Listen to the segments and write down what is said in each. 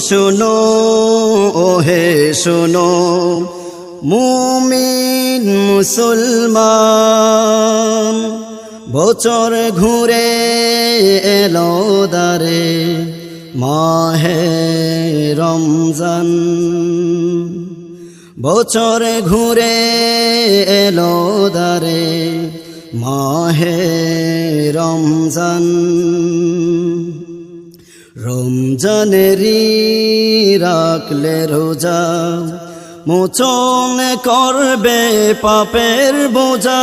শোনো, ওহে শুনো, মুমিন মুসলমান, বছর ঘুরে এলো দারে মাহে রমজান। বছর ঘুরে এলো দারে মাহে রমজান। রমজানেরই রাখলে রোজা, মোচন করবে পাপের বোঝা।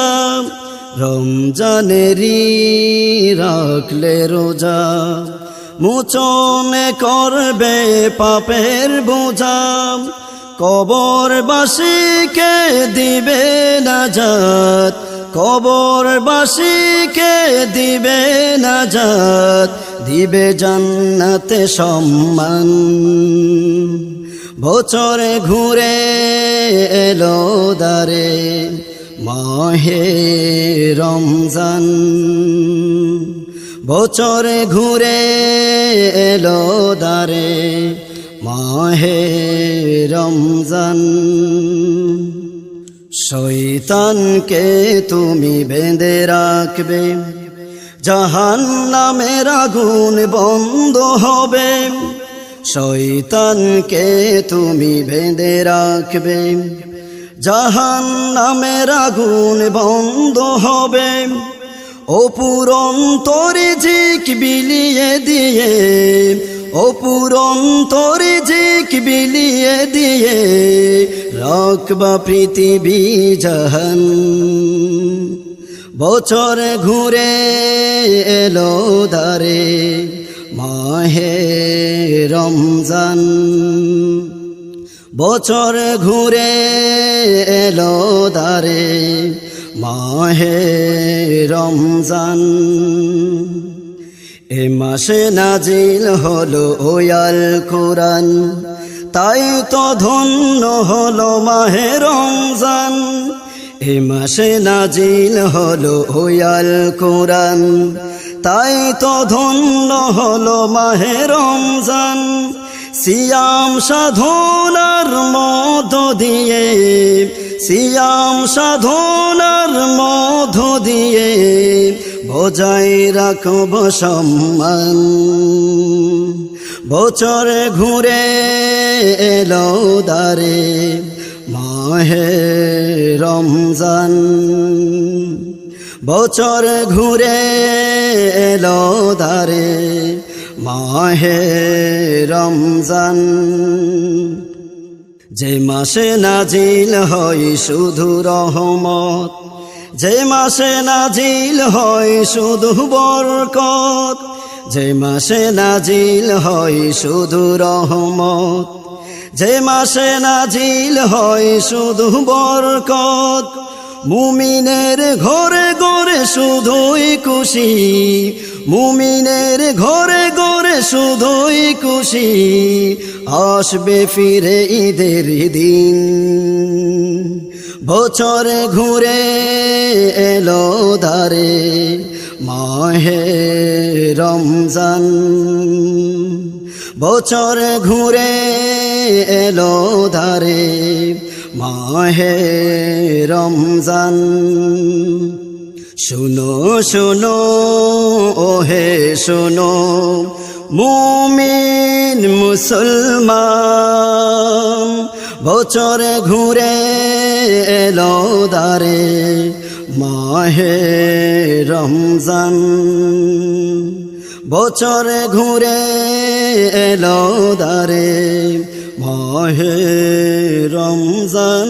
রমজানেরই রাখলে রোজা, মোচন করবে পাপের বোঝা। কবরবাসীকে দিবে নাজাত, কবরবাসীকে দিবে নাজাত। দিবে জান্নাতে সম্মান। বছরে ঘুরে এলো দারে মাহে রমজান। বছরে ঘুরে এলো দারে মাহে রমজান। শৈতানকে তুমি বেঁধে রাখবে জাহান নামের আগুন বন্ধ হবে। শৈতানকে তুমি বেঁধে রাখবে। জাহান নামের আগুন বন্ধ হবে। অপুরন্তরে ঝিক বিলিয়ে দিয়ে, অপুরন্তরে ঝিক বিলিয়ে দিয়ে রাখবা পৃথিবী জাহান বছর ঘুরে এলো দারে মাহে রমজান। বছর ঘুরে এলো দারে মাহে রমজান। এ মাসে নাজিল হলো ওয়াল কোরআন, তাই তো ধন্য হলো মাহে রমজান। এ মাসে নাজিল হলো ওয়াল কোরআন। তাই তো ধন্য হলো মাহে রমজান। সিয়াম সাধনার মধ্য দিয়ে, সিয়াম সাধনার মধ্য দিয়ে বজায় রাখব সম্মান। বছরে ঘুরে এলো দারে মাহে রমজান, বছর ঘুরে এলো দারে মাহে রমজান, যে মাসে নাজিল হয় শুধু রহমত, যে মাসে নাজিল হয় শুধু বরকত, যে মাসে নাজিল হয় শুধু রহমত। যে মাসে নাজিল হয় শুধু বরকত, মুমিনের ঘরে ঘরে শুধুই খুশি, মুমিনের ঘরে ঘরে শুধুই খুশি, আসবে ফিরে ঈদের দিন। বছরে ঘুরে এলো দারে মাহে রমজান। বছরে ঘুরে এলো দারে মাহে রমজান। শুনো শুনো, ওহে শুনো, মুমিন মুসলমান। বছরে ঘুরে এলো দারে মাহে রমজান বছরে ঘুরে এলো দারে মাহে রমজান